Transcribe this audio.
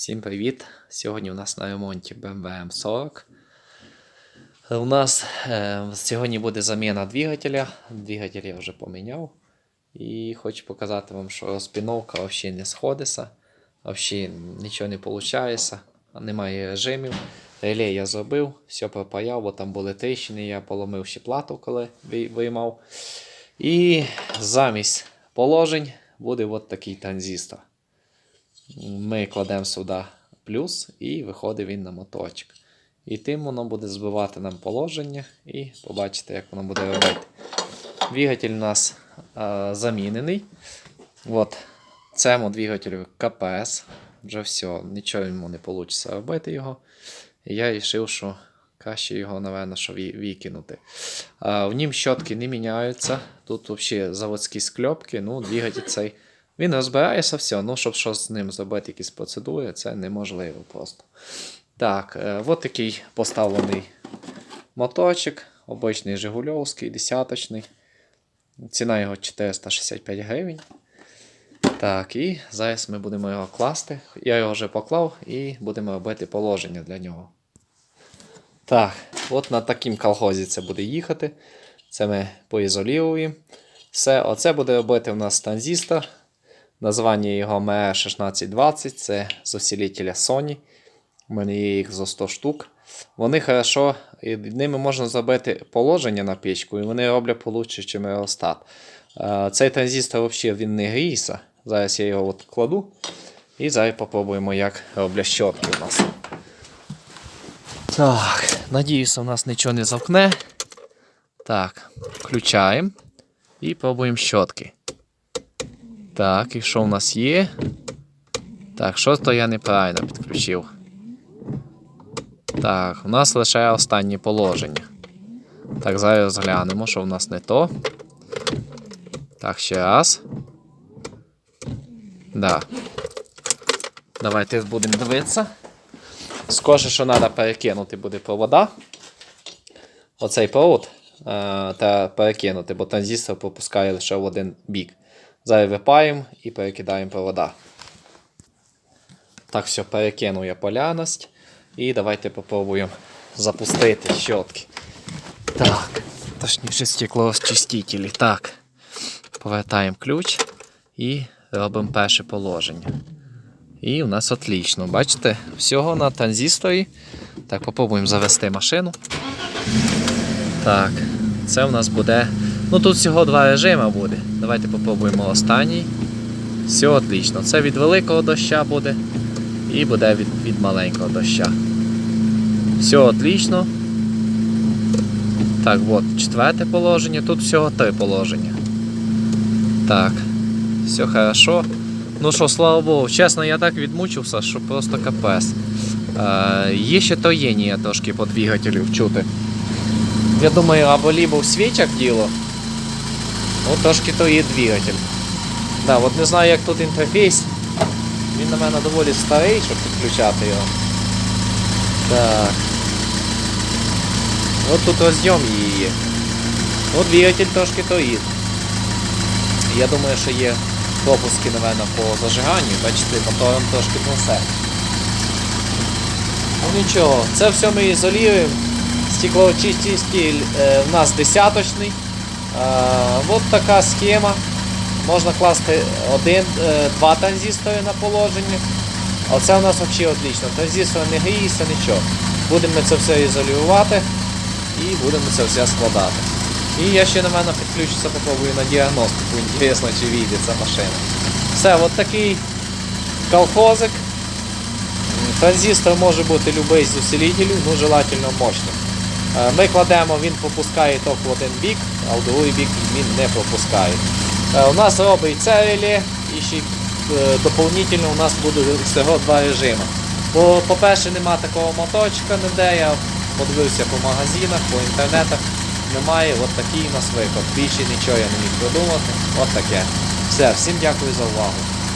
Всім привіт! Сьогодні у нас на ремонті BMW M40. У нас е, сьогодні буде заміна двигателя. Двигатель я вже поміняв. І хочу показати вам, що розпіновка взагалі не сходиться, взагалі нічого не виходить, немає режимів. Реле я зробив, все пропаяв, бо там були тріщини, я поломив ще плату, коли виймав. І замість положень буде от такий транзистор. Ми кладемо сюди плюс і виходить він на моточок. І тим воно буде збивати нам положення і побачите, як воно буде робити. Двигатель у нас е, замінений. От. Цьому двигателю КПС. Вже все, нічого йому не вийде робити його. І я вирішив, що краще його, напевно, що викинути. В нім щотки не міняються. Тут взагалі заводські скльопки, ну, двигатель цей. Він розбирається все, ну, щоб щось з ним зробити, якісь процедури, це неможливо просто. Так, е, от такий поставлений моточок, обичний Жигульовський, десяточний. Ціна його 465 гривень. Так, і зараз ми будемо його класти. Я його вже поклав і будемо робити положення для нього. Так, от на таким колхозі це буде їхати. Це ми поізолюємо. Все, оце буде робити у нас транзистор. Названня його ME1620, це з Sony. У мене є їх за 100 штук. Вони хорошо, і ними можна зробити положення на печку, і вони роблять получше, ніж аеростат. Е, Цей транзистор взагалі він не гріється. Зараз я його от кладу. І зараз попробуємо, як роблять щотки у нас. Так, надіюся, у нас нічого не завкне. Так, включаємо і пробуємо щотки. Так, і що в нас є? Так, що то я неправильно підключив. Так, у нас лише останнє положення. Так, зараз глянемо, що в нас не то. Так, ще раз. Да. Давайте будемо дивитися. Скорше, що треба перекинути буде провода. Оцей провод е, треба перекинути, бо транзистор пропускає лише в один бік. Зараз випаємо і перекидаємо провода. Так, все, перекинув я поляність. І давайте попробуємо запустити щотки. Так, точніше стеклоочистителі. Так. Повертаємо ключ і робимо перше положення. І у нас отлично. Бачите, всього на транзисторі. Так, попробуємо завести машину. Так, це у нас буде. Ну тут всього два режими буде. Давайте попробуємо останній. Все отлично. Це від великого доща буде. І буде від, від маленького доща. Все отлично. Так, от, четверте положення. Тут всього три положення. Так, все хорошо. Ну що, слава Богу, чесно, я так відмучився, що просто капець. Е, є ще тоєння трошки по двигателю чути. Я думаю, або либо в свічах діло, трошки то є двигатель. Да, от не знаю, як тут інтерфейс. Він на мене доволі старий, щоб підключати його. Так. От тут розйом її. Ну, двигатель трошки тоїть. Я думаю, що є пропуски, напевно, по зажиганню. Бачите, мотором трошки трясе. Ну нічого, це все ми ізолюємо. Стеклоочиститель е, в нас десяточний. От така схема. Можна класти один, е, транзистори на положення. Оце у нас взагалі отлично. Транзистор не гріється, нічого. Будемо це все ізолювати і будемо це все складати. І я ще на мене підключуся, попробую на діагностику. Інтересно, чи вийде ця машина. Все, от такий колхозик. Транзистор може бути любий з усилителю, ну желательно мощним. Е, Ми кладемо, він пропускає ток в один бік, а в другий бік він не пропускає. Е, У нас робить це реле і ще е, доповнительно у нас буде всього два режими. Бо, по-перше, нема такого моточка ніде, я подивився по магазинах, по інтернетах. Немає, от такий у нас виход. Більше нічого я не міг придумати. От таке. Все, всім дякую за увагу.